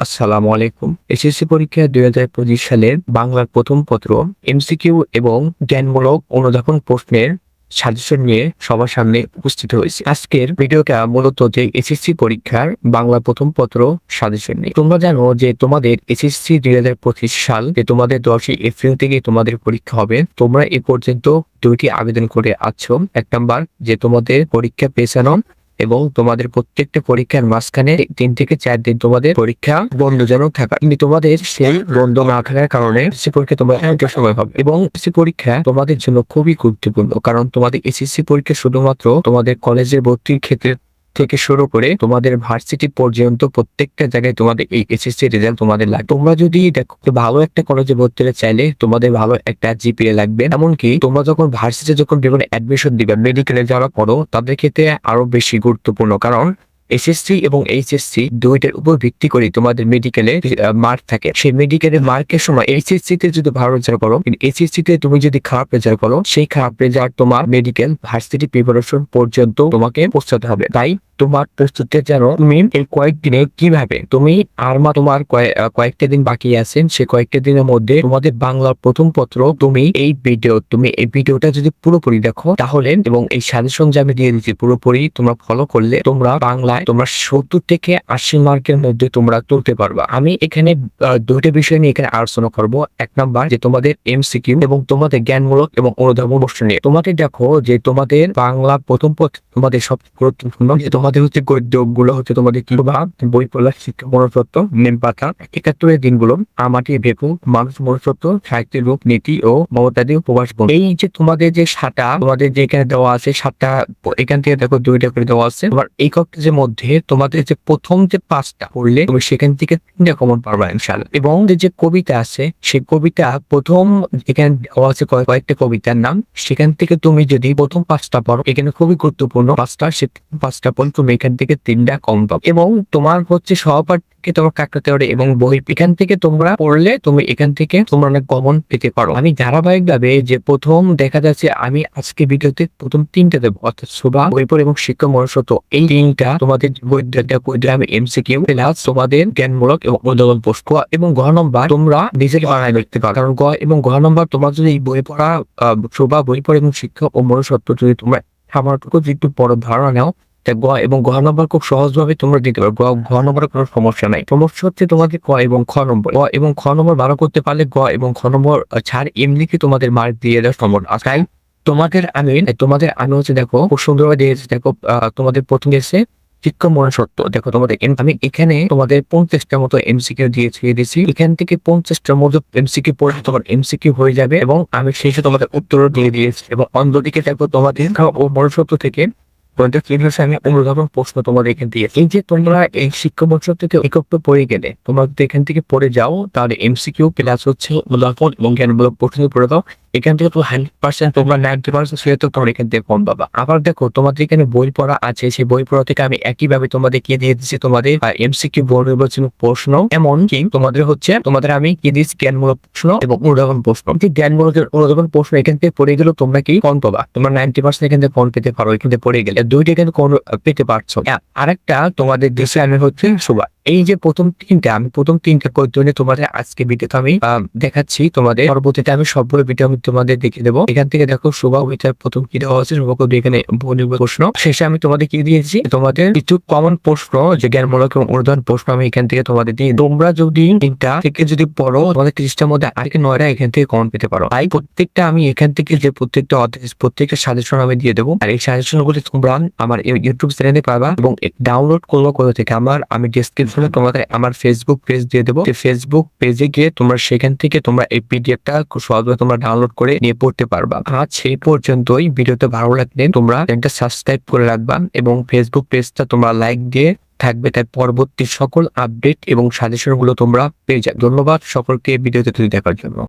আসসালামু আলাইকুম। এসএসসি পরীক্ষা দুই হাজার পঁচিশ সালের বাংলার প্রথম পত্র, এমসিকিউ এবং জ্ঞানমূলক অনুধাবন প্রশ্নের সাজেশন নিয়ে সবার সামনে উপস্থিত হয়েছে। আজকের ভিডিওটা মূলত যে এসএসসি পরীক্ষার বাংলা প্রথম পত্র সাজেশন নিয়ে। তোমরা জানো যে তোমাদের এসএসসি দুই হাজার পঁচিশ সাল, যে তোমাদের দশই এপ্রিল থেকে তোমাদের পরীক্ষা হবে, তোমরা এ পর্যন্ত দুইটি আবেদন করে আছো। এক নাম্বার, যে তোমাদের পরীক্ষা পেছানো এবং তোমাদের প্রত্যেকটা পরীক্ষার মাঝখানে তিন থেকে চার দিন তোমাদের পরীক্ষা বন্ধজনক থাকা। কিন্তু তোমাদের সেই বন্ধ না থাকার কারণে সে পরীক্ষা তোমার একটা সময় হবে এবং সে পরীক্ষা তোমাদের জন্য খুবই গুরুত্বপূর্ণ। কারণ তোমাদের এসএসসি পরীক্ষা শুধুমাত্র তোমাদের কলেজের ভর্তির ক্ষেত্রে থেকে শুরু করে তোমাদের ভার্সিটি পর্যন্ত প্রত্যেকটা জায়গায় তোমাদের এই এসএসসি রেজাল্ট তোমাদের লাগবে। তোমরা যদি দেখো ভালো একটা কলেজে ভর্তি হতে চাইলে তোমাদের ভালো একটা জিপিএ লাগবে। এমনকি তোমরা যখন ভার্সিটি যখন বিভিন্ন অ্যাডমিশন দিবে মেডিকেলে যারা পড়ো তাদের ক্ষেত্রে আরও বেশি গুরুত্বপূর্ণ। কারণ এসএসসি এবং এইচএসসি দুইটার উপর ভিত্তি করে তোমাদের মেডিকেলে মার্ক থাকে। সেই মেডিকেলের মার্কের সময় এইচএসসি তে যদি ভালো রেজাল্ট করো এইচএসসি তে তুমি যদি খারাপ রেজাল্ট করো, সেই খারাপ রেজাল্ট তোমার মেডিকেল ভার্সিটি প্রিপারেশন পর্যন্ত তোমাকে পৌঁছাতে হবে। তাই তোমার প্রস্তুতি যেন তুমি এই কয়েকদিনে কীভাবে? তুমি আর মা তোমার কয়েকটা দিন বাকি আছেন, সে কয়েকটা দিনের মধ্যে তোমাদের বাংলার প্রথম পত্র তুমি এই ভিডিও তুমি এই ভিডিওটা যদি পুরোপুরি দেখো, তাহলে এবং এই সাজেশন যে আমি দিয়ে দিচ্ছি পুরোপুরি তোমরা ফলো করলে তোমরা বাংলায় তোমরা সত্তর থেকে আশি মার্কের মধ্যে তোমরা তুলতে পারবা। আমি এখানে দুইটা বিষয় নিয়ে এখানে আলোচনা করব। এক নাম্বার যে তোমাদের এমসিকিউ এবং তোমাদের জ্ঞানমূলক এবং অনুধাবন নিয়ে। তোমাদের দেখো যে তোমাদের বাংলা প্রথম পত্র, তোমাদের সব গুরুত্বপূর্ণ যে তোমাদের হচ্ছে গদ্যগুলো হচ্ছে তোমাদের কি বা বই পড়া, শিক্ষা মনসত্ব নেম পাতা, একাত্তরের দিনগুলো আমাটি ভেকু মানুষ মনসত্ব সাহিত্যের রূপ, নীতি ও মমতাদি উপবাস। এই যে তোমাদের যে সাতটা, তোমাদের যে এখানে দেওয়া আছে সাতটা, এখান থেকে দেখো দুইটা করে দেওয়া আছে। তোমার এই কক্ষের মধ্যে তোমাদের যে প্রথম যে পাঁচটা পড়লে তুমি সেখান থেকে তিনটা কমন পারবা ইনশাল্লাহ এবং যে কবিতা আছে, সেই কবিতা প্রথম এখানে দেওয়া আছে কয়েকটা কবিতার নাম, সেখান থেকে তুমি যদি প্রথম পাঁচটা পড়ো, এখানে খুবই গুরুত্বপূর্ণ পাঁচটা, সে পাঁচটা পড়ো তুমি এখান থেকে তিনটা কম পাবে। এবং তোমার হচ্ছে সহপাঠ থেকে তোমার কাকতে পারে এবং বই এখান থেকে তোমরা পড়লে তুমি এখান থেকে তোমরা অনেক কমন পেতে পারো। আমি ধারাবাহিক ভাবে যে প্রথম দেখা যাচ্ছে, আমি আজকে ভিডিওতে প্রথম তিনটা দেবো, অর্থাৎ সুবা বইপর এবং শিক্ষা মনসত্ব এই তিনটা তোমাদের আমি এমসিকিউ, প্লাস তোমাদের জ্ঞানমূলক এবং উদ্যোগন পোস্ট এবং গ নম্বর তোমরা নিজেকে বানায় লিখতে পারো। কারণ গ এবং গ নম্বর তোমার যদি এই বই পড়া সুবা, বই পড়া এবং শিক্ষা ও মনসত্ব যদি তোমরা আমারটুকু যদি একটু বড় ধারণা নাও এবং ঘ নম্বর খুব সহজভাবে তোমরা দিতে পারো। ঘ নম্বরের কোনো সমস্যা নাই। সমস্যা হচ্ছে তোমাদের ক এবং খ নম্বর। গ এবং খ নম্বর ভালো করতে পারলে গ এবং খ নম্বর ছাড় এমনিকে তোমাদের মার্ক দিয়ে দেওয়া সম্ভব আছে তাই তোমাদের আমি তোমাদের আমি হচ্ছে দেখো, খুব সুন্দরভাবে দিয়েছি। দেখো তোমাদের প্রথম এসে শিক্ষা মনসত্ব দেখো, তোমাদের আমি এখানে তোমাদের পঞ্চাশটার মতো এমসিকিউ দিয়ে ছেড়ে দিয়েছি। এখান থেকে পঞ্চাশটার মতো এমসিকিউ পড়ে তোমার এমসিকিউ হয়ে যাবে এবং আমি শেষে তোমাদের উত্তর দিয়ে দিয়েছি। এবং অন্যদিকে দেখো, তোমাদের ও মনসত্ব থেকে তোমাদের প্রিভিয়াস আমি অনুধাবন প্রশ্ন তোমাদের এখান দিয়ে এই যে তোমরা এই শিক্ষা বছর থেকে একত্র পড়ে গেলে, তোমরা যদি এখান থেকে পড়ে যাও, তাহলে এমসিকিউ প্লাস হচ্ছে উদাহরণ এবং জ্ঞানমূলক প্রশ্ন পড়ে দাও। এখান থেকে তো হান্ড্রেড পার্সেন্ট তোমরা নাইনটি পার্সেন্ট সেহেতু তোমরা এখান থেকে কম পাবা। আবার দেখো, তোমাদের এখানে বই পড়া আছে, সেই বই পড়া থেকে আমি একইভাবে তোমাদের কি দিয়ে দিচ্ছি? তোমাদের এমসিকিউ বোর্ড নির্বাচন প্রশ্ন। এমন কি তোমাদের হচ্ছে, তোমাদের আমি কি দিচ্ছি? জ্ঞানমূলক প্রশ্ন এবং অনুধাবন প্রশ্ন। এই জ্ঞানমূলক অনুধাবন প্রশ্ন এখান থেকে পড়ে গেলেও তোমরা কি কম পাবা? তোমরা নাইনটি পার্সেন্ট এখান থেকে কম পেতে পারো, এখান থেকে পড়ে গেলে। দুইটা কিন্তু কোন পেতে পারছ। আরেকটা তোমাদের দেশে আমি হচ্ছে সুবা এই যে প্রথম তিনটা, আমি প্রথম তিনটা কয়েকজনে তোমাদের আজকে ভিডিওতে আমি দেখাচ্ছি। তোমাদের পরবর্তীতে আমি সবগুলো ভিডিও আমি তোমাদের দেখিয়ে দেবো। এখান থেকে দেখো ওইটার প্রথম কি দেওয়া হচ্ছে সুবা কবি এখানে প্রশ্ন। শেষে আমি তোমাদের কি দিয়েছি, তোমাদের কিছু কমন প্রশ্ন, যে জ্ঞানমূলক এবং অনুদান প্রশ্ন আমি এখান থেকে তোমাদের দিই। তোমরা যদি তিনটা থেকে যদি পড়ো, তোমাদের ত্রিশটার মধ্যে আগে নয়টা এখান থেকে কমন পেতে পারো। তাই প্রত্যেকটা আমি এখান থেকে যে প্রত্যেকটা অধ্যায়, প্রত্যেকটা সাজেশন আমি দিয়ে দেবো। আর এই সাজেশন গুলি তোমরা আমার ইউটিউব চ্যানেলে পাবা এবং ডাউনলোড করব কোথা থেকে। আমার, আমি ডিসক্রিপশনে তোমাদের আমার ফেসবুক পেজ দিয়ে দেবো। ফেসবুক পেজে গিয়ে তোমরা সেখান থেকে তোমরা এই পিডিএফটা খুব সহজভাবে তোমরা ডাউনলোড করে নিয়ে পড়তে পারবা। আজ সেই পর্যন্তই। ভিডিওতে ভালো লাগলে তোমরা চ্যানেলটা সাবস্ক্রাইব করে রাখবা এবং ফেসবুক পেজটা তোমরা লাইক দিয়ে থাকবে। তার পরবর্তী সকল আপডেট এবং সাজেশনগুলো তোমরা পেয়ে যাবে। ধন্যবাদ সকলকে। ভিডিওতে তুলে দেখার জন্য।